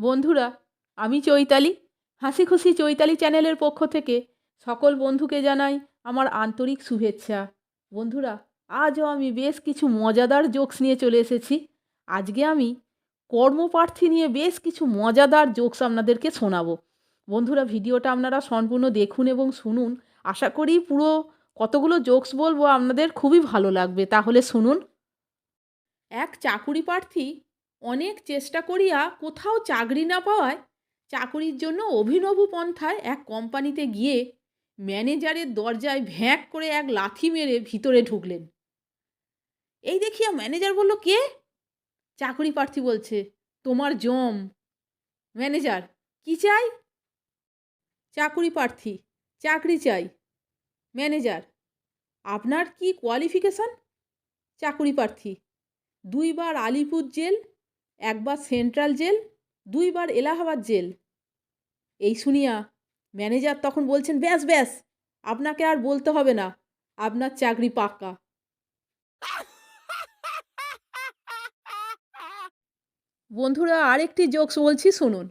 বন্ধুরা, আমি চৈতালি। হাসি খুশি চৈতালি চ্যানেলের পক্ষ থেকে সকল বন্ধুকে জানাই আমার আন্তরিক শুভেচ্ছা। বন্ধুরা, আজও আমি বেশ কিছু মজাদার জোকস নিয়ে চলে এসেছি। আজকে আমি কর্মপ্রার্থী নিয়ে বেশ কিছু মজাদার জোকস আপনাদেরকে শোনাবো। বন্ধুরা, ভিডিওটা আপনারা সম্পূর্ণ দেখুন এবং শুনুন। আশা করি পুরো কতগুলো জোকস বলব আপনাদের খুবই ভালো লাগবে। তাহলে শুনুন। এক চাকুরি প্রার্থী অনেক চেষ্টা করিয়া কোথাও চাকরি না পাওয়ায় চাকুরির জন্য অভিনব পন্থায় এক কোম্পানিতে গিয়ে ম্যানেজারের দরজায় ভ্যাঁক করে এক লাথি মেরে ভিতরে ঢুকলেন। এই দেখিয়া ম্যানেজার বলল, কে? চাকরি প্রার্থী বলছে, তোমার জম। ম্যানেজার, কি চাই? চাকুরি প্রার্থী, চাকরি চাই। ম্যানেজার, আপনার কি কোয়ালিফিকেশন চাকুরি প্রার্থী, দুইবার আলিপুর জেল একবার সেন্ট্রাল জেল, দুইবার এলাহাবাদ জেল। এই শুনিয়া ম্যানেজার তখন বলছেন, ব্যাস ব্যাস, আপনাকে আর বলতে হবে না, আপনার চাকরি পাক্কা। বন্ধুরা, আরেকটি জোকস বলছি, শুনুন।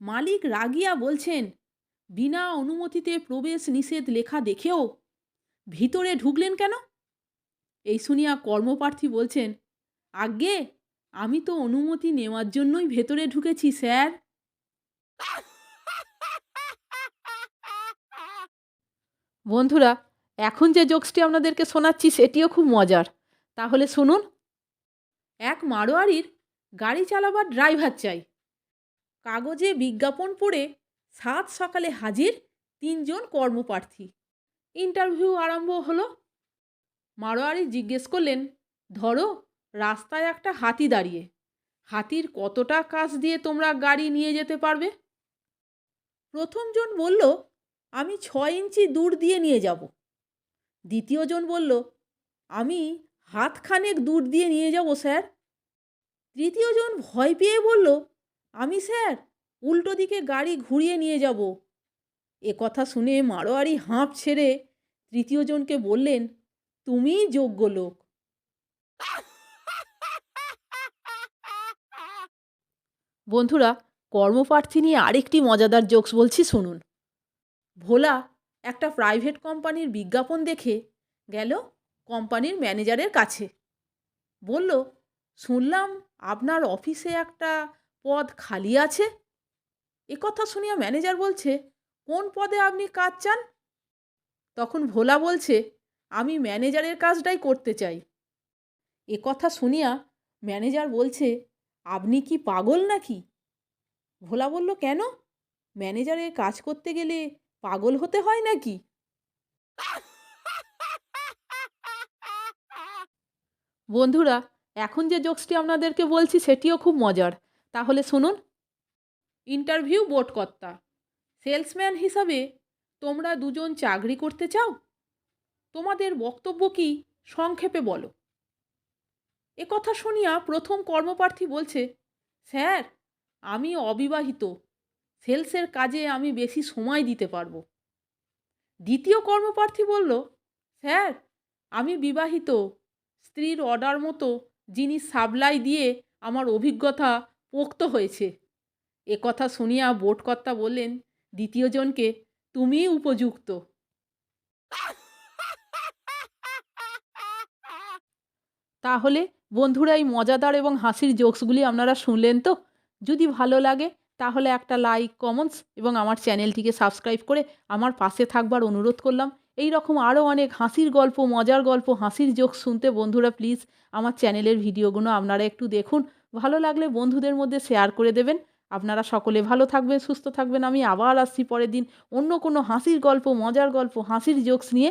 মালিক রাগিয়া বলছেন, বিনা অনুমতিতে প্রবেশ নিষেধ লেখা দেখেও ভিতরে ঢুকলেন কেন? এই শুনিয়া কর্মপ্রার্থী বলছেন, আজ্ঞে আমি তো অনুমতি নেওয়ার জন্যই ভেতরে ঢুকেছি, স্যার। বন্ধুরা, এখন যে জোকসটি আপনাদেরকে শোনাচ্ছি, সেটিও খুব মজার। তাহলে শুনুন। এক মারোয়ারির গাড়ি চালাবার ড্রাইভার চাই। কাগজে বিজ্ঞাপন পড়ে সাত সকালে হাজির তিনজন কর্মপ্রার্থী। ইন্টারভিউ আরম্ভ হলো। মারোয়ারি জিজ্ঞেস করলেন, ধরো রাস্তায় একটা হাতি দাঁড়িয়ে। হাতির কতটা কাজ দিয়ে তোমরা গাড়ি নিয়ে যেতে পারবে? প্রথমজন বলল, আমি ছয় ইঞ্চি দূর দিয়ে নিয়ে যাব। দ্বিতীয়জন বলল, আমি হাতখানেক দূর দিয়ে নিয়ে যাব, স্যার। তৃতীয়জন ভয় পেয়ে বলল, আমি, স্যার, উল্টো দিকে গাড়ি ঘুরিয়ে নিয়ে যাব। এ কথা শুনে মারোয়ারি হাঁপ ছেড়ে তৃতীয়জনকে বললেন, তুমিই যোগ্য লোক। বন্ধুরা, কর্মপ্রার্থী নিয়ে আরেকটি মজাদার জোকস বলছি শুনুন। ভোলা, একটা প্রাইভেট কোম্পানির বিজ্ঞাপন দেখে গেল কোম্পানির ম্যানেজারের কাছে। বলল, শুনলাম আপনার অফিসে একটা পদ খালি আছে। এ কথা শুনিয়া ম্যানেজার বলছে, কোন পদে আপনি কাজ চান? তখন ভোলা বলছে, আমি ম্যানেজারের কাজটাই করতে চাই। কথা শুনিয়া ম্যানেজার বলছে আপনি কি পাগল নাকি? ভোলা বলল, কেন? ম্যানেজারের কাজ করতে গেলে পাগল হতে হয় নাকি? বন্ধুরা, এখন যে জোকসটি আপনাদেরকে বলছি সেটিও খুব মজার। তাহলে শুনুন। ইন্টারভিউ বোর্ডকর্তা, সেলসম্যান হিসাবে তোমরা দুজন চাকরি করতে চাও? তোমাদের বক্তব্য কি? সংক্ষেপে বলো। এ কথা শুনিয়া প্রথম কর্মপ্রার্থী বলছে, স্যার, আমি অবিবাহিত। সেলসের কাজে আমি বেশি সময় দিতে পারব। দ্বিতীয় কর্মপ্রার্থী বলল, স্যার, আমি বিবাহিত। স্ত্রীর অর্ডার মতো জিনিস সাপ্লাই দিয়ে আমার অভিজ্ঞতা পোক্ত হয়েছে। এ কথা শুনিয়া বোর্ডকর্তা বললেন, দ্বিতীয়জনকে তুমিই উপযুক্ত। তাহলে বন্ধুরা এই মজাদার এবং হাসির জোকসগুলি আপনারা শুনলেন তো? যদি ভালো লাগে, তাহলে একটা লাইক কমেন্টস এবং আমার চ্যানেলটিকে সাবস্ক্রাইব করে আমার পাশে থাকবার অনুরোধ করলাম। এই রকম আরও অনেক হাসির গল্প, মজার গল্প, হাসির জোক শুনতে বন্ধুরা প্লিজ আমার চ্যানেলের ভিডিওগুলো আপনারা একটু দেখুন। ভালো লাগলে বন্ধুদের মধ্যে শেয়ার করে দেবেন। আপনারা সকলে ভালো থাকবেন, সুস্থ থাকবেন। আমি আবার আসছি পরের দিন অন্য কোনো হাসির গল্প, মজার গল্প, হাসির জোকস নিয়ে।